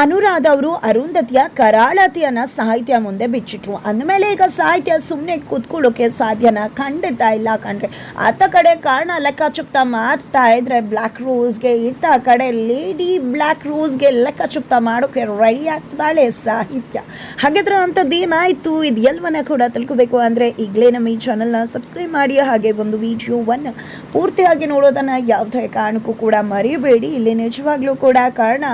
ಅನುರಾಧ ಅವರು ಅರುಂಧತಿಯ ಕರಾಳತಿಯನ್ನ ಸಾಹಿತ್ಯ ಮುಂದೆ ಬಿಚ್ಚಿಟ್ರು. ಅಂದಮೇಲೆ ಈಗ ಸಾಹಿತ್ಯ ಸುಮ್ಮನೆ ಕೂತ್ಕೊಳ್ಳೋಕೆ ಸಾಧ್ಯನ? ಖಂಡಿತ ಇಲ್ಲ ಕಣ್ರಿ. ಆತ ಕಡೆ ಕಾರಣ ಲೆಕ್ಕಚುಕ್ತ ಮಾಡ್ತಾ ಇದ್ರೆ ಬ್ಲ್ಯಾಕ್ ರೋಸ್ಗೆ ಇತ್ತ ಕಡೆ ಲೇಡಿ ಬ್ಲ್ಯಾಕ್ ರೋಸ್ಗೆ ಲೆಕ್ಕಚುಕ್ತ ಮಾಡೋಕೆ ರೆಡಿ ಆಗ್ತಾಳೆ ಸಾಹಿತ್ಯ. ಹಾಗಾದ್ರೆ ಅಂಥದ್ದೇನಾಯಿತು ಇದು ಎಲ್ಲವನ್ನ ಕೂಡ ತಿಳ್ಕೋಬೇಕು ಅಂದರೆ ಈಗಲೇ ನಮ್ಮ ಈ ಚಾನಲ್ನ ಸಬ್ಸ್ಕ್ರೈಬ್ ಮಾಡಿ, ಹಾಗೆ ಒಂದು ವಿಡಿಯೋವನ್ನು ಪೂರ್ತಿಯಾಗಿ ನೋಡೋದನ್ನು ಯಾವುದೇ ಕಾರಣಕ್ಕೂ ಕೂಡ ಮರಿಬೇಡಿ. ಇಲ್ಲಿ ನಿಜವಾಗ್ಲೂ ಕೂಡ ಕಾರಣ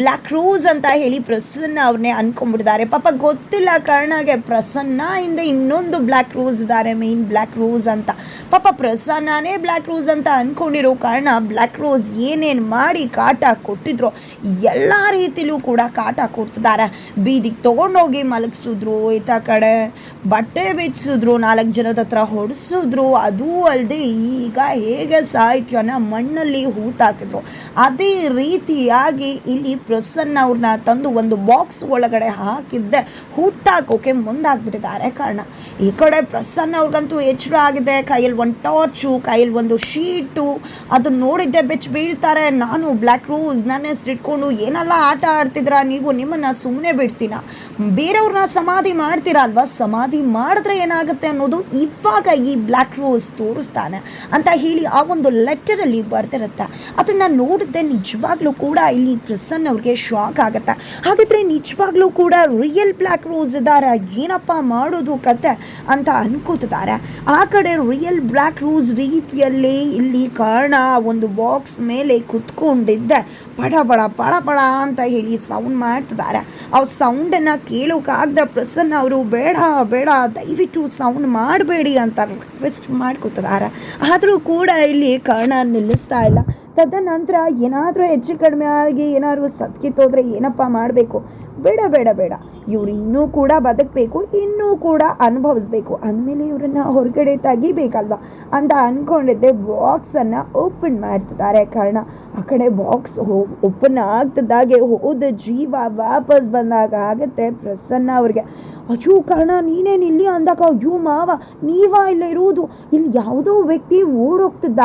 ಬ್ಲ್ಯಾಕ್ ರೋಸ್ ಅಂತ ಹೇಳಿ ಪ್ರಸನ್ನ ಅವ್ರನ್ನೇ ಅನ್ಕೊಂಡ್ಬಿಡಿದ್ದಾರೆ ಪಾಪ ಗೊತ್ತಿಲ್ಲ ಕಾರಣಗೆ ಪ್ರಸನ್ನ ಹಿಂದೆ ಇನ್ನೊಂದು ಬ್ಲ್ಯಾಕ್ ರೋಸ್ ಇದ್ದಾರೆ ಮೇನ್ ಬ್ಲ್ಯಾಕ್ ರೋಸ್ ಅಂತ. ಪಾಪ ಪ್ರಸನ್ನನೇ ಬ್ಲ್ಯಾಕ್ ರೋಸ್ ಅಂತ ಅನ್ಕೊಂಡಿರೋ ಕಾರಣ ಬ್ಲ್ಯಾಕ್ ರೋಸ್ ಏನೇನು ಮಾಡಿ ಕಾಟ ಕೊಟ್ಟಿದ್ರು ಎಲ್ಲ ರೀತಿಲೂ ಕೂಡ ಕಾಟ ಕೊಡ್ತಿದ್ದಾರೆ. ಬೀದಿಗೆ ತೊಗೊಂಡೋಗಿ ಮಲಗಿಸಿದ್ರು ಈತ ಕಡೆ, ಬಟ್ಟೆ ಬಿಚ್ಚಿಸಿದ್ರು, ನಾಲ್ಕು ಜನದ ಹತ್ರ ಹೊಡೆಸಿದ್ರು. ಅದೂ ಅಲ್ಲದೆ ಈಗ ಹೇಗೆ ಸಾಹಿತ್ಯನ ಮಣ್ಣಲ್ಲಿ ಹೂತಾಕಿದ್ರು. ಅದೇ ರೀತಿಯಾಗಿ ಇಲ್ಲಿ ಪ್ರಸನ್ನ ಅವ್ರನ್ನ ತಂದು ಒಂದು ಬಾಕ್ಸ್ ಒಳಗಡೆ ಹಾಕಿದ್ದೆ. ಹುತ್ತಾಕೋಕೆ ಮುಂದಾಗ್ಬಿಟ್ಟಿದ್ದಾರೆ. ಕಾರಣ, ಈ ಕಡೆ ಪ್ರಸನ್ನ ಅವ್ರಿಗಂತೂ ಎಚ್ಚರ ಆಗಿದೆ. ಕೈಯಲ್ಲಿ ಒಂದು ಟಾರ್ಚು ಕೈಯಲ್ಲಿ ಒಂದು ಶೀಟು ಅದನ್ನ ನೋಡಿದ್ದೆ. ಬೆಚ್ಚ ಬೀಳ್ತಾರೆ. ನಾನು ಬ್ಲ್ಯಾಕ್ ರೋಸ್ ನನ್ನ ಹೆಸರು ಇಟ್ಕೊಂಡು, ಏನೆಲ್ಲ ಆಟ ಆಡ್ತಿದ್ರ ನೀವು ನಿಮ್ಮನ್ನ ಸುಮ್ಮನೆ ಬಿಡ್ತೀನ ಬೇರೆಯವ್ರನ್ನ ಸಮಾಧಿ ಮಾಡ್ತೀರಾ ಅಲ್ವಾ? ಸಮಾಧಿ ಮಾಡಿದ್ರೆ ಏನಾಗುತ್ತೆ ಅನ್ನೋದು ಇವಾಗ ಈ ಬ್ಲ್ಯಾಕ್ ರೋಸ್ ತೋರಿಸ್ತಾನೆ ಅಂತ ಹೇಳಿ ಆ ಒಂದು ಲೆಟರಲ್ಲಿ ಬರ್ತಿರುತ್ತೆ ಅದನ್ನ ನೋಡಿದ್ದೆ. ನಿಜವಾಗ್ಲೂ ಕೂಡ ಇಲ್ಲಿ ಪ್ರಸನ್ನ ಅವ್ರಿಗೆ ಶಾಕ್ ಆಗುತ್ತೆ. ಹಾಗಿದ್ರೆ ನಿಜವಾಗ್ಲೂ ಕೂಡ ರಿಯಲ್ ಬ್ಲ್ಯಾಕ್ ರೋಸ್ ಇದ್ದಾರೆ ಏನಪ್ಪ ಮಾಡೋದು ಕತೆ ಅಂತ ಅನ್ಕೋತಿದ್ದಾರೆ. ಆ ಕಡೆ ರಿಯಲ್ ಬ್ಲ್ಯಾಕ್ ರೋಸ್ ರೀತಿಯಲ್ಲಿ ಇಲ್ಲಿ ಕಾರಣ ಒಂದು ಬಾಕ್ಸ್ ಮೇಲೆ ಕುತ್ಕೊಂಡಿದ್ದೆ. ಪಡ ಪಡ ಪಡ ಪಡ ಅಂತ ಹೇಳಿ ಸೌಂಡ್ ಮಾಡ್ತಿದ್ದಾರೆ. ಅವ್ರ ಸೌಂಡನ್ನು ಕೇಳೋಕ್ಕಾಗ್ದ ಪ್ರಸನ್ನ ಅವರು, ಬೇಡ ಬೇಡ, ದಯವಿಟ್ಟು ಸೌಂಡ್ ಮಾಡಬೇಡಿ ಅಂತ ರಿಕ್ವೆಸ್ಟ್ ಮಾಡ್ಕೋತಿದ್ದಾರೆ. ಆದರೂ ಕೂಡ ಇಲ್ಲಿ ಕರ್ಣ ನಿಲ್ಲಿಸ್ತಾ ಇಲ್ಲ. ತದನಂತರ ಏನಾದರೂ ಹೆಚ್ಚು ಕಡಿಮೆ ಆಗಿ ಏನಾದರೂ ಸತ್ಕಿತ್ತೋದ್ರೆ ಏನಪ್ಪ ಮಾಡಬೇಕು? ಬೇಡ ಬೇಡ ಬೇಡ. ಇವ್ರು ಇನ್ನೂ ಕೂಡ ಬದುಕಬೇಕು, ಇನ್ನೂ ಕೂಡ ಅನುಭವಿಸ್ಬೇಕು. ಅಂದಮೇಲೆ ಇವರನ್ನ ಹೊರಗಡೆ ತೆಗಿಬೇಕಲ್ವ? ಅಂತ ಅಂದ್ಕೊಂಡಿದ್ದೆ ಬಾಕ್ಸನ್ನು ಓಪನ್ ಮಾಡ್ತಿದ್ದಾರೆ. ಕಾರಣ ಆ ಕಡೆ ಬಾಕ್ಸ್ ಓಪನ್ ಆಗ್ತದಾಗೆ ಹೋದ ಜೀವ ವಾಪಸ್ ಬಂದಾಗ ಆಗುತ್ತೆ ಪ್ರಸನ್ನ ಅವ್ರಿಗೆ. ಅಯ್ಯೋ ಕರ್ಣ, ನೀನೇನು ಇಲ್ಲಿ ಅಂದಾಗ? ಅಯ್ಯೋ ಮಾವ, ನೀವಾ ಇಲ್ಲ ಇರುವುದು. ಇಲ್ಲಿ ಯಾವುದೋ ವ್ಯಕ್ತಿ ಓಡೋಗ್ತಿದ್ದ.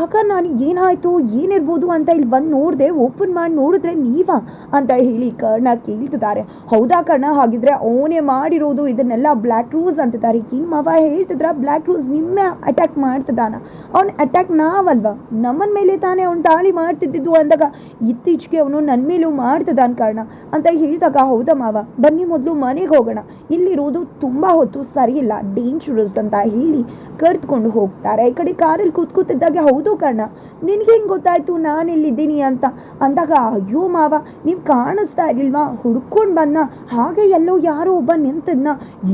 ಆಗ ನಾನು ಏನಾಯಿತು? ಏನಿರ್ಬೋದು ಅಂತ ಇಲ್ಲಿ ಬಂದು ನೋಡಿದೆ ಓಪನ್ ಮಾಡಿ ನೋಡಿದ್ರೆ ನೀವಾ ಅಂತ ಹೇಳಿ ಕರ್ಣ ಕೇಳ್ತಿದ್ದಾರೆ. ಹೌದಾ ಕರ್ಣ? ಹಾಗಿದ್ರೆ ಅವನೇ ಮಾಡಿರೋದು ಇದನ್ನೆಲ್ಲ ಬ್ಲ್ಯಾಕ್ ರೂಸ್ ಅಂತಿದ್ದಾರೆ. ಏನು ಮಾವ ಹೇಳ್ತಿದ್ರ? Black ರೂಸ್ ನಿಮ್ಮೆ attack ಮಾಡ್ತಿದ್ದಾನ. ಅವ್ನು ಅಟ್ಯಾಕ್ ನಾವಲ್ವಾ? ನಮ್ಮನ ಮೇಲೆ ತಾನೇ ಅವ್ನು ದಾಳಿ ಮಾಡ್ತಿದ್ದಿದ್ದು ಅಂದಾಗ ಇತ್ತೀಚೆಗೆ ಅವನು ನನ್ನ ಮೇಲೂ ಮಾಡ್ತಿದ್ದಾನ ಕಾರಣ ಅಂತ ಹೇಳಿದಾಗ, ಹೌದಾ ಮಾವ? ಬನ್ನಿ ಮೊದಲು ಮನೆಗೆ ಹೋಗೋಣ. ಇಲ್ಲಿರೋದು ತುಂಬ ಹೊತ್ತು ಸರಿಯಿಲ್ಲ ಡೇಂಜರಸ್ ಅಂತ ಹೇಳಿ ಕರೆದುಕೊಂಡು ಹೋಗ್ತಾರೆ. ಈ ಕಡೆ ಕಾರಲ್ಲಿ ಕೂತ್ಕೊತಿದ್ದಾಗೆ, ಹೌದು ಕರ್ಣ? ನಿನಗೆ ಹೆಂಗೆ ಗೊತ್ತಾಯ್ತು ನಾನು ಇಲ್ಲಿದ್ದೀನಿ ಅಂತ? ಅಂದಾಗ, ಅಯ್ಯೋ ಮಾವ, ನೀವು ಕಾಣಿಸ್ತಾ ಇರಲಿಲ್ವಾ? ಹುಡ್ಕೊಂಡು ಬಂದ ಹಾಗೆ ಎಲ್ಲೋ ಯಾರೋ ಒಬ್ಬ ನಿಂತದ್ನ.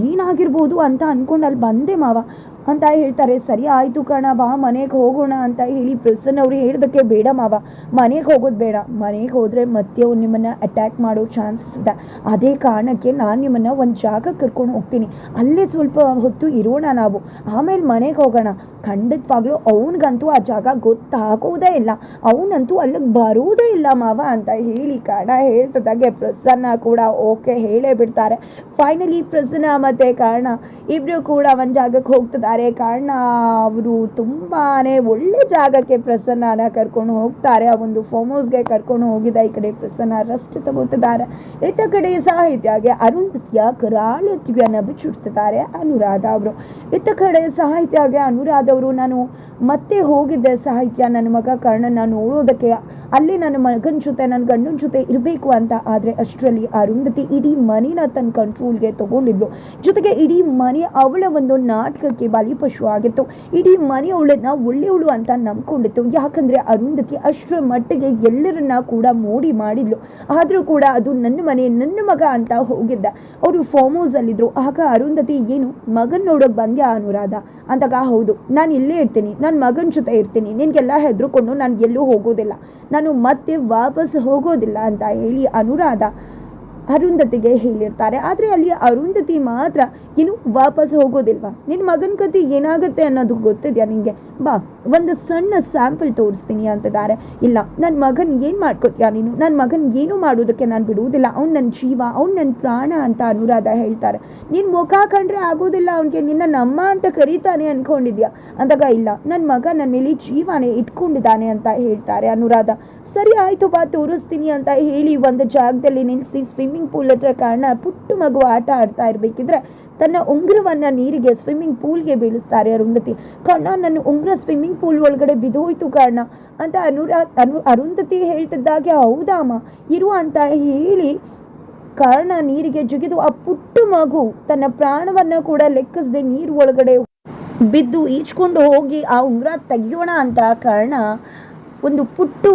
ಏನಾಗಿರ್ಬೋದು ಅಂತ ಅಂದ್ಕೊಂಡು ಅಲ್ಲಿ ಬಂದೆ ಮಾವ. ಅಂತ ಹೇಳ್ತಾರೆ. ಸರಿ ಆಯಿತು ಕಣ, ಬಾ, ಮನೆಗೆ ಹೋಗೋಣ ಅಂತ ಹೇಳಿ ಪ್ರಸನ್ನ ಅವರು ಹೇಳಿದಕ್ಕೆ ಬೇಡ ಮಾವ. ಮನೆಗೆ ಹೋಗೋದು ಬೇಡ. ಮನೆಗೆ ಹೋದರೆ ಮತ್ತೆ ಅವ್ರು ನಿಮ್ಮನ್ನು ಅಟ್ಯಾಕ್ ಮಾಡೋ ಚಾನ್ಸಸ್ ಇದೆ. ಅದೇ ಕಾರಣಕ್ಕೆ ನಾನು ನಿಮ್ಮನ್ನು ಒಂದು ಜಾಗ ಕರ್ಕೊಂಡು ಹೋಗ್ತೀನಿ. ಅಲ್ಲೇ ಸ್ವಲ್ಪ ಹೊತ್ತು ಇರೋಣ ನಾವು. ಆಮೇಲೆ ಮನೆಗೆ ಹೋಗೋಣ. ಖಂಡಿತವಾಗ್ಲೂ ಅವನಿಗಂತೂ ಆ ಜಾಗ ಗೊತ್ತಾಗೋದೇ ಇಲ್ಲ. ಅವನಂತೂ ಅಲ್ಲಿಗೆ ಬರೋದೇ ಇಲ್ಲ ಮಾವ ಅಂತ ಹೇಳಿ ಕಾರಣ ಹೇಳ್ತದಾಗೆ ಪ್ರಸನ್ನ ಕೂಡ ಓಕೆ ಹೇಳೇ ಬಿಡ್ತಾರೆ. ಫೈನಲಿ ಪ್ರಸನ್ನ ಮತ್ತು ಕಾರಣ ಇಬ್ಬರು ಕೂಡ ಒಂದು ಜಾಗಕ್ಕೆ ಹೋಗ್ತಿದ್ದಾರೆ. ಕಾರಣ ಅವರು ತುಂಬಾ ಒಳ್ಳೆ ಜಾಗಕ್ಕೆ ಪ್ರಸನ್ನನ ಕರ್ಕೊಂಡು ಹೋಗ್ತಾರೆ. ಆ ಒಂದು ಫಾರ್ಮ್ ಹೌಸ್ಗೆ ಕರ್ಕೊಂಡು ಹೋಗಿದ್ದ ಈ ಕಡೆ ಪ್ರಸನ್ನ ರೆಸ್ಟ್ ತಗೋತಿದ್ದಾರೆ. ಇತ್ತ ಕಡೆ ಸಾಹಿತ್ಯಗೆ ಅರುಂಧತಿಯ ಕರಾಳತ್ವಿಯನ್ನು ಬಿಚ್ಚಿಡ್ತಿದ್ದಾರೆ ಅನುರಾಧ ಅವರು. ಇತ್ತ ಕಡೆ ಸಾಹಿತ್ಯಗೆ ಅನುರಾಧ ಅವರು ನಾನು ಮತ್ತೆ ಹೋಗಿದ್ದೆ ಸಾಹಿತ್ಯ ನನ್ನ ಮಗ ಕರ್ಣನ ನೋಡೋದಕ್ಕೆ ಅಲ್ಲಿ ನನ್ನ ಮಗನ ಜೊತೆ ನನ್ನ ಗಂಡನ ಜೊತೆ ಇರಬೇಕು ಅಂತ ಆದರೆ ಅಷ್ಟರಲ್ಲಿ ಅರುಂಧತಿ ಇಡೀ ಮನೆನ ತನ್ನ ಕಂಟ್ರೋಲ್ಗೆ ತಗೊಂಡಿದ್ಲು. ಜೊತೆಗೆ ಇಡೀ ಮನೆ ಅವಳ ಒಂದು ನಾಟಕಕ್ಕೆ ಬಲಿಪಶು ಆಗಿತ್ತು. ಇಡೀ ಮನೆ ಅವಳನ್ನ ಒಳ್ಳೆಯವಳು ಅಂತ ನಂಬ್ಕೊಂಡಿತ್ತು. ಯಾಕಂದ್ರೆ ಅರುಂಧತಿ ಅಷ್ಟರ ಮಟ್ಟಿಗೆ ಎಲ್ಲರನ್ನ ಕೂಡ ಮೋಡಿ ಮಾಡಿದ್ಲು. ಆದರೂ ಕೂಡ ಅದು ನನ್ನ ಮನೆ, ನನ್ನ ಮಗ ಅಂತ ಹೋಗಿದ್ದ. ಅವರು ಫಾರ್ಮ್ ಹೌಸಲ್ಲಿದ್ದರು ಆಗ ಅರುಂಧತಿ, ಏನು, ಮಗನ ನೋಡೋಕೆ ಬಂದ್ಯಾ ಅನುರಾಧ? ಅಂತಾಗ ಹೌದು. ನಾನು ಇಲ್ಲೇ ಇರ್ತೀನಿ. ನನ್ನ ಮಗನ ಜೊತೆ ಇರ್ತೀನಿ. ನಿನಗೆಲ್ಲ ಹೆದರ್ಕೊಂಡು ನಾನು ಎಲ್ಲೂ ಹೋಗೋದಿಲ್ಲ. ನಾನು ಮತ್ತೆ ವಾಪಸ್ ಹೋಗೋದಿಲ್ಲ ಅಂತ ಹೇಳಿ ಅನುರಾಧ ಅರುಂಧತಿಗೆ ಹೇಳಿರ್ತಾರೆ. ಆದರೆ ಅಲ್ಲಿ ಅರುಂಧತಿ ಮಾತ್ರ ಇನ್ನು ವಾಪಸ್ ಹೋಗೋದಿಲ್ವಾ? ನಿನ್ನ ಮಗನ ಕತೆ ಏನಾಗುತ್ತೆ ಅನ್ನೋದು ಗೊತ್ತಿದೆಯಾ ನಿನಗೆ ಬಾ. ಒಂದು ಸಣ್ಣ ಸ್ಯಾಂಪಲ್ ತೋರಿಸ್ತೀನಿ ಅಂತಿದ್ದಾರೆ ಇಲ್ಲ ನನ್ನ ಮಗನ್ ಏನು ಮಾಡ್ಕೋತೀಯ ನೀನು? ನನ್ನ ಮಗನ್ ಏನು ಮಾಡೋದಕ್ಕೆ ನಾನು ಬಿಡುವುದಿಲ್ಲ. ಅವ್ನು ನನ್ನ ಜೀವ, ಅವ್ನು ನನ್ನ ಪ್ರಾಣ ಅಂತ ಅನುರಾಧ ಹೇಳ್ತಾರೆ. ನಿನ್ನ ಮುಖ ಕಂಡ್ರೆ ಆಗೋದಿಲ್ಲ, ಅವನಿಗೆ ನಿನ್ನ ನಮ್ಮ ಅಂತ ಕರೀತಾನೆ ಅಂದ್ಕೊಂಡಿದ್ಯಾ ಅಂದಾಗ ಇಲ್ಲ ನನ್ನ ಮಗ ನನ್ನ ಮೇಲೆ ಜೀವನೇ ಇಟ್ಕೊಂಡಿದ್ದಾನೆ ಅಂತ ಹೇಳ್ತಾರೆ ಅನುರಾಧ. ಸರಿ ಆಯಿತು ಬಾ, ತೋರಿಸ್ತೀನಿ ಅಂತ ಹೇಳಿ ಒಂದು ಜಾಗದಲ್ಲಿ ನಿಲ್ಲಿಸಿ ಸ್ವಿಮ್ಮಿಂಗ್ ಪೂಲ್ ಹತ್ರ ಕಾರಣ ಪುಟ್ಟು ಮಗು ಆಟ ಆಡ್ತಾ ಇರಬೇಕಿದ್ರೆ ತನ್ನ ಉಂಗುರವನ್ನ ನೀರಿಗೆ ಸ್ವಿಮ್ಮಿಂಗ್ ಪೂಲ್ಗೆ ಬೀಳಿಸ್ತಾರೆ ಅರುಂಧತಿ. ಕಣ್ಣ ನನ್ನ ಉಂಗುರ ಸ್ವಿಮ್ಮಿಂಗ್ ಪೂಲ್ ಒಳಗಡೆ ಬಿದ್ದೋಯ್ತು ಕಾರಣ. ಅಂತ ಅನುರಾ, ಅನು, ಅರುಂಧತಿ ಹೇಳ್ತಿದ್ದಾಗೆ ಹೌದಮ್ಮ ಇರು ಅಂತ ಹೇಳಿ ಕಾರಣ ನೀರಿಗೆ ಜುಗಿದು ಆ ಪುಟ್ಟು ಮಗು ತನ್ನ ಪ್ರಾಣವನ್ನ ಕೂಡ ಲೆಕ್ಕಿಸದೆ ನೀರು ಒಳಗಡೆ ಬಿದ್ದು ಈಚ್ಕೊಂಡು ಹೋಗಿ, ಆ ಉಂಗುರ ತೆಗಿಯೋಣ ಅಂತ ಕಾರಣ. ಒಂದು ಪುಟ್ಟು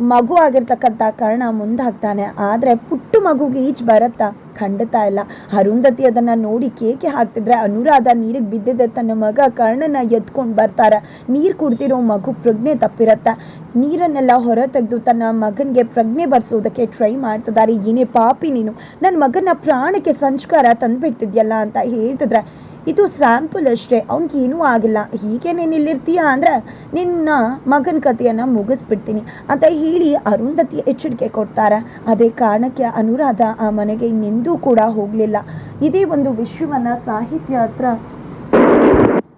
ಮಗು ಆಗಿರ್ತಕ್ಕಂಥ ಕರ್ಣ ಮುಂದಾಗ್ತಾನೆ. ಆದರೆ ಪುಟ್ಟು ಮಗುಗೆ ಈಚ್ ಬರತ್ತಾ? ಖಂಡಿತ ಇಲ್ಲ. ಅರುಂಧತಿ ಅದನ್ನ ನೋಡಿ ಕೇಕೆ ಹಾಕ್ತಿದ್ರೆ ಅನುರಾಧ ನೀರಿಗೆ ಬಿದ್ದಿದ್ದೆ ತನ್ನ ಮಗ ಕರ್ಣನ ಎತ್ಕೊಂಡು ಬರ್ತಾರೆ. ನೀರು ಕುಡ್ತಿರೋ ಮಗು ಪ್ರಜ್ಞೆ ತಪ್ಪಿರತ್ತೆ. ನೀರನ್ನೆಲ್ಲ ಹೊರ ತೆಗೆದು ತನ್ನ ಮಗನಿಗೆ ಪ್ರಜ್ಞೆ ಬರ್ಸೋದಕ್ಕೆ ಟ್ರೈ ಮಾಡ್ತಿದ್ದಾರೆ ಏನೇ ಪಾಪಿ ನೀನು. ನನ್ನ ಮಗನ ಪ್ರಾಣಕ್ಕೆ ಸಂಸ್ಕಾರ ತಂದ್ಬಿಡ್ತಿದ್ಯಲ್ಲ ಅಂತ ಹೇಳ್ತಿದ್ರೆ ಇದು ಸ್ಯಾಂಪಲ್ ಅಷ್ಟೇ. ಅವ್ನಿಗೆ ಏನೂ ಆಗಿಲ್ಲ. ಹೀಗೆ ನೀನು ಇಲ್ಲಿರ್ತೀಯ ಅಂದರೆ ನಿನ್ನ ಮಗನ ಕಥೆಯನ್ನು ಮುಗಿಸ್ಬಿಡ್ತೀನಿ. ಅಂತ ಹೇಳಿ ಅರುಂಧತಿ ಎಚ್ಚರಿಕೆ ಕೊಡ್ತಾರೆ. ಅದೇ ಕಾರಣಕ್ಕೆ ಅನುರಾಧ ಆ ಮನೆಗೆ ಇನ್ನೆಂದೂ ಕೂಡ ಹೋಗಲಿಲ್ಲ. ಇದೇ ಒಂದು ವಿಷಯವನ್ನು ಸಾಹಿತ್ಯ ಹತ್ರ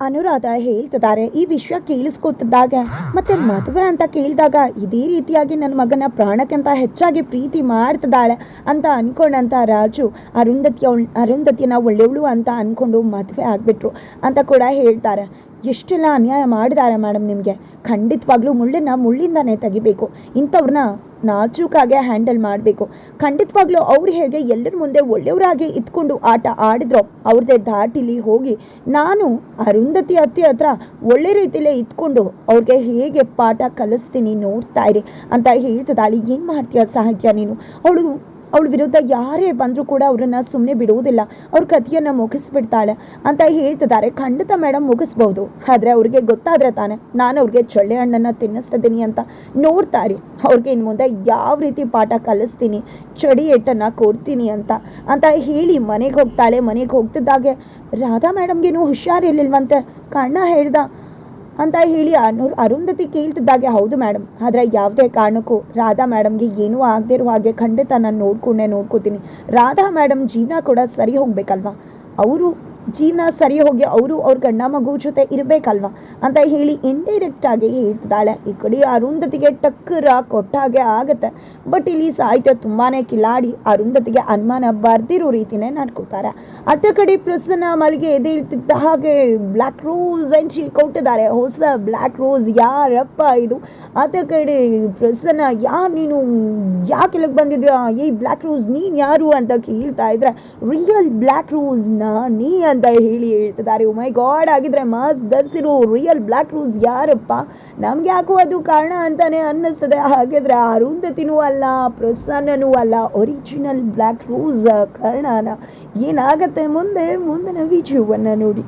ಅನುರಾಧ ಹೇಳ್ತಿದ್ದಾರೆ, ಈ ವಿಷಯ ಕೇಳಿಸ್ಕೊತಿದ್ದಾಗ ಮತ್ತೆ ಮದುವೆ ಅಂತ ಕೇಳಿದಾಗ ಇದೇ ರೀತಿಯಾಗಿ ನನ್ನ ಮಗನ ಪ್ರಾಣಕ್ಕಿಂತ ಹೆಚ್ಚಾಗಿ ಪ್ರೀತಿ ಮಾಡ್ತಿದ್ದಾಳೆ ಅಂತ ಅನ್ಕೊಂಡಂತ ರಾಜು ಅರುಂಧತಿಯ ಅರುಂಧತಿನ ಒಳ್ಳೆಯವಳು ಅಂತ ಅನ್ಕೊಂಡು ಮದುವೆ ಆಗ್ಬಿಟ್ರು ಅಂತ ಕೂಡ ಹೇಳ್ತಾರೆ. ಎಷ್ಟೆಲ್ಲ ಅನ್ಯಾಯ ಮಾಡಿದ್ದಾರೆ ಮೇಡಮ್ ನಿಮಗೆ? ಖಂಡಿತವಾಗ್ಲೂ ಮುಳ್ಳಿನ ಮುಳ್ಳಿಂದಾನೇ ತೆಗಿಬೇಕು. ಇಂಥವ್ರನ್ನ ನಾಚೂಕಾಗೆ ಹ್ಯಾಂಡಲ್ ಮಾಡಬೇಕು. ಖಂಡಿತವಾಗ್ಲೂ ಅವ್ರು ಹೇಗೆ ಎಲ್ಲರ ಮುಂದೆ ಒಳ್ಳೆಯವರಾಗಿ ಇದ್ಕೊಂಡು ಆಟ ಆಡಿದ್ರೋ ಅವ್ರದ್ದೇ ದಾಟಿಲಿ ಹೋಗಿ ನಾನು ಅರುಂಧತಿ ಅತ್ತೆ ಹತ್ರ ಒಳ್ಳೆ ರೀತಿಲೇ ಇದ್ಕೊಂಡು ಅವ್ರಿಗೆ ಹೇಗೆ ಪಾಠ ಕಲಿಸ್ತೀನಿ ನೋಡ್ತಾ ಇರಿ ಅಂತ ಹೇಳ್ತದಾಳಿ ಏನು ಮಾಡ್ತೀಯ ಸಾಹಿತ್ಯ ನೀನು? ಅವಳು ಅವಳ ವಿರುದ್ಧ ಯಾರೇ ಬಂದರೂ ಕೂಡ ಅವರನ್ನು ಸುಮ್ಮನೆ ಬಿಡುವುದಿಲ್ಲ. ಅವ್ರ ಕಥೆಯನ್ನು ಮುಗಿಸ್ಬಿಡ್ತಾಳೆ ಅಂತ ಹೇಳ್ತಿದ್ದಾರೆ. ಖಂಡಿತ ಮೇಡಮ್ ಮುಗಿಸ್ಬೋದು. ಆದರೆ ಅವ್ರಿಗೆ ಗೊತ್ತಾದ್ರೆ ತಾನೆ ನಾನು ಅವ್ರಿಗೆ ಚೊಳ್ಳೆ ಹಣ್ಣನ್ನು ತಿನ್ನಿಸ್ತಿದ್ದೀನಿ ಅಂತ ನೋಡ್ತಾರೆ ಅವ್ರಿಗೆ ಇನ್ನು ಮುಂದೆ ಯಾವ ರೀತಿ ಪಾಠ ಕಲಿಸ್ತೀನಿ, ಚಡಿ ಎಟ್ಟನ್ನು ಕೊಡ್ತೀನಿ ಅಂತ ಅಂತ ಹೇಳಿ ಮನೆಗೆ ಹೋಗ್ತಾಳೆ. ಮನೆಗೆ ಹೋಗ್ತಿದ್ದಾಗೆ ರಾಧಾ ಮೇಡಮ್ಗೇನು ಹುಷಾರಿರ್ಲಿಲ್ವಂತೆ? ಕಣ್ಣ ಹೇಳ್ದ ಅಂತ ಹೇಳಿ ಅನು ಅರುಂಧತಿ ಕೇಳ್ತಿದ್ದಾಗೆ, ಹೌದು ಮೇಡಮ್ ಆದರೆ ಯಾವುದೇ ಕಾರಣಕ್ಕೂ ರಾಧಾ ಮೇಡಮ್ಗೆ ಏನೂ ಆಗದೆ ಇರೋ ಹಾಗೆ ಖಂಡಿತ ನಾನು ನೋಡ್ಕೊಂಡೇ, ನೋಡ್ಕೋತೀನಿ. ರಾಧಾ ಮೇಡಮ್ ಜೀವನ ಕೂಡ ಸರಿ ಹೋಗಬೇಕಲ್ವಾ? ಅವರು ಜೀವನ ಸರಿ ಹೋಗಿ ಅವರು ಅವ್ರ ಗಂಡ ಮಗು ಜೊತೆ ಇರಬೇಕಲ್ವಾ? ಅಂತ ಹೇಳಿ ಇಂಡೈರೆಕ್ಟ್ ಆಗಿ ಹೇಳ್ತಿದ್ದಾಳೆ. ಈ ಕಡೆ ಅರುಂಧತಿಗೆ ಟಕ್ಕರ ಕೊಟ್ಟಾಗೆ ಆಗುತ್ತೆ. ಬಟ್ ಇಲ್ಲಿ ಸಾಹಿತ್ಯ ತುಂಬಾನೇ ಕಿಲಾಡಿ. ಅರುಂಧತಿಗೆ ಅನುಮಾನ ಬರ್ದಿರೋ ರೀತಿನೇ ನಡ್ಕೋತಾರೆ. ಅತ್ತ ಕಡೆ ಪ್ರಸನ್ನ ಮಲ್ಲಿಗೆ ಎದ್ದೇಳ್ತಿದ್ದ ಹಾಗೆ ಬ್ಲ್ಯಾಕ್ ರೋಸ್ ಎಂಟ್ರಿ ಕೊಟ್ಟಿದ್ದಾರೆ. ಹೊಸ ಬ್ಲ್ಯಾಕ್ ರೋಸ್ ಯಾರಪ್ಪ ಇದು? ಆತ ಕಡೆ ಪ್ರಸನ್ನ ಯಾರು ನೀನು ಯಾಕೆ ಇಲ್ಲಿಗೆ ಬಂದಿದ್ಯಾ? ಈ ಬ್ಲ್ಯಾಕ್ ರೋಸ್ ನೀನು ಯಾರು ಅಂತ ಕೇಳ್ತಾ ಇದ್ರೆ ರಿಯಲ್ ಬ್ಲ್ಯಾಕ್ ರೋಸ್ ನೀ ಅಂತ ಹೇಳಿ ಹೇಳ್ತಿದ್ದಾರೆ. ಮೈ ಗಾಡ್ ಆಗಿದ್ರೆ ಮಾಸ್ಕ್ ಧರಿಸಿರೋ ರಿಯಲ್ ಬ್ಲ್ಯಾಕ್ ರೂಸ್ ಯಾರಪ್ಪ? ನಮ್ಗೆ ಯಾಕೋ ಅದು ಕಾರಣ ಅಂತಾನೆ ಅನ್ನಿಸ್ತದೆ. ಹಾಗಿದ್ರೆ ಅರುಂಧತಿನೂ ಅಲ್ಲ ಪ್ರಸನ್ನನೂ ಅಲ್ಲ ಒರಿಜಿನಲ್ ಬ್ಲ್ಯಾಕ್ ರೂಸ್ ಕಾರಣನ ಏನಾಗತ್ತೆ ಮುಂದೆ ಮುಂದಿನ ವಿಡಿಯೋವನ್ನು ನೋಡಿ.